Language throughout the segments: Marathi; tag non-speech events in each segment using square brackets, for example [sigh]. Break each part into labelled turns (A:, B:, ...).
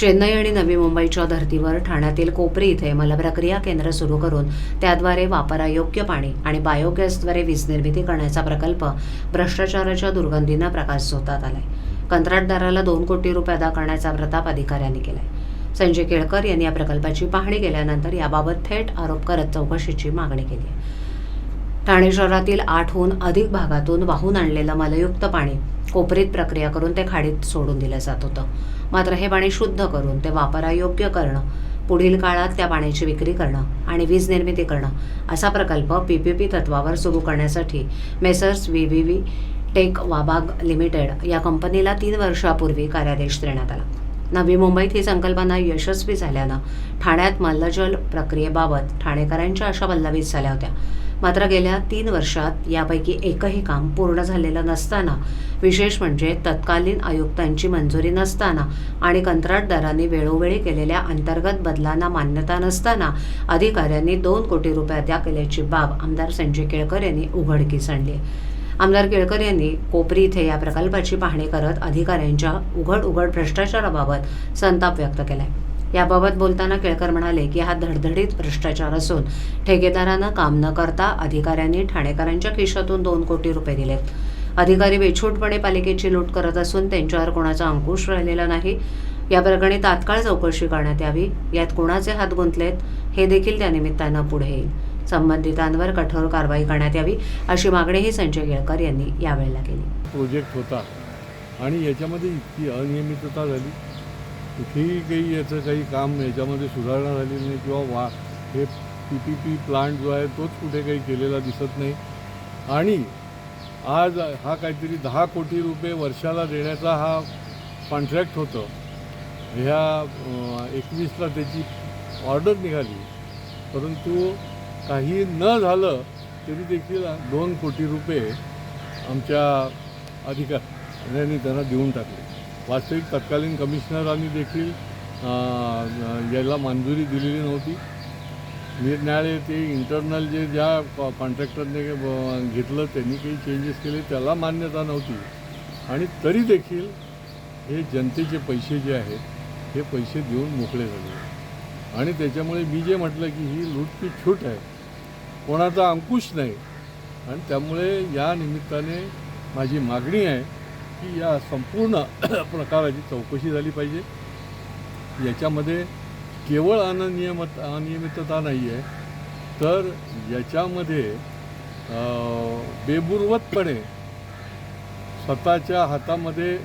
A: चेन्नई आणि नवी मुंबईच्या धर्तीवर ठाण्यातील कोपरी इथे मलप्रक्रिया केंद्र सुरू करून त्याद्वारे वापरायोग्य पाणी आणि बायोगॅसद्वारे वीज निर्मिती करण्याचा प्रकल्प भ्रष्टाचाराच्या दुर्गंधीनं प्रकाश झोतात आलाय. कंत्राटदाराला दोन कोटी रुपये अदा करण्याचा प्रताप अधिकाऱ्यांनी केलाय. संजय केळकर यांनी या प्रकल्पाची पाहणी केल्यानंतर याबाबत थेट आरोप करत चौकशीची मागणी केली ठाणे शहरातील आठहून अधिक भागातून वाहून आणलेलं मलयुक्त पाणी कोपरीत प्रक्रिया करून ते खाडीत सोडून दिलं जात होतं. मात्र हे पाणी शुद्ध करून ते वापरायोग्य करणं पुढील काळात त्या पाण्याची विक्री करणं आणि वीज निर्मिती करणं असा प्रकल्प पी पी पी तत्वावर सुरू करण्यासाठी Messrs V V V tech Wabag limited या कंपनीला तीन वर्षापूर्वी कार्यादेश देण्यात आला. नवी मुंबईत ही संकल्पना यशस्वी झाल्यानं ठाण्यात मल्लजल प्रक्रियेबाबत ठाणेकरांच्या अशा बल्लावीज झाल्या होत्या मात्र गेल्या तीन वर्षात यापैकी एकही काम पूर्ण झालेलं नसताना विशेष म्हणजे तत्कालीन आयुक्तांची मंजुरी नसताना आणि कंत्राटदारांनी वेळोवेळी केलेल्या अंतर्गत बदलांना मान्यता नसताना अधिकाऱ्यांनी दोन कोटी रुपये अदा केल्याची बाब आमदार संजय केळकर यांनी उघडकीस आणली आहे. आमदार केळकर यांनी कोपरी इथे या प्रकल्पाची पाहणी करत अधिकाऱ्यांच्या उघड उघड भ्रष्टाचाराबाबत संताप व्यक्त केलाय. याबाबत बोलताना केळकर म्हणाले की हा धडधडीत भ्रष्टाचार असून ठेकेदारानं काम न करता अधिकाऱ्यांनी ठाणेकरांच्या खिशातून दोन कोटी रुपये दिलेत. अधिकारी बेछूटपणे पालिकेची लूट करत असून त्यांच्यावर कोणाचा अंकुश राहिलेला नाही. या प्रकरणी तात्काळ चौकशी करण्यात यावी. यात कोणाचे हात गुंतलेत हे देखील त्या निमित्तानं पुढे येईल. संबंधितांवर कठोर कारवाई करण्यात यावी अशी मागणीही संजय केळकर यांनी यावेळेला केली.
B: प्रोजेक्ट होता आणि याच्यामध्ये इतकी अनियमितता झाली. कुठेही काही याचं काही काम याच्यामध्ये सुधारणा झाली नाही किंवा वा हे पी पी पी प्लांट जो आहे तोच कुठे काही केलेला दिसत नाही. आणि आज हा काहीतरी दहा कोटी रुपये वर्षाला देण्याचा हा कॉन्ट्रॅक्ट होतं. ह्या एकवीसला त्याची ऑर्डर निघाली. परंतु काही न झालं तरी देखील दोन कोटी रुपये आमच्या अधिकाऱ्यांनी त्यांना देऊन टाकले. वास्तविक तत्कालीन कमिशनरांनी देखील याला मंजुरी दिलेली नव्हती. निरनिराळे ते इंटरनल जे ज्या कॉ कॉन्ट्रॅक्टरने घेतलं त्यांनी काही चेंजेस केले त्याला मान्यता नव्हती. आणि तरी देखील हे जनतेचे पैसे जे आहेत हे पैसे देऊन मोकळे झाले. आणि त्याच्यामुळे मी जे म्हटलं की ही लूटपी छूट आहे कोणाचा अंकुश नाही. आणि त्यामुळे या निमित्ताने माझी मागणी आहे की या संपूर्ण [clears throat] प्रकाराची चौकशी झाली पाहिजे. याच्यामध्ये केवळ अनियमित अनियमितता नाही आहे तर याच्यामध्ये बेबुर्वतपणे बेबुरवतपणे स्वतःच्या हातामध्ये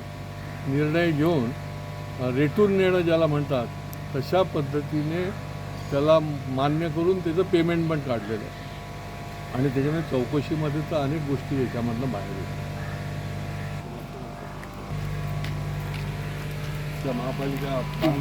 B: निर्णय घेऊन रेटून नेणं ज्याला म्हणतात तशा पद्धतीने त्याला मान्य करून त्याचं पेमेंट पण काढलेलं आहे. आणि त्याच्यामुळे चौकशीमध्ये तर अनेक गोष्टी याच्यामधनं बाहेर येतात. महापालिका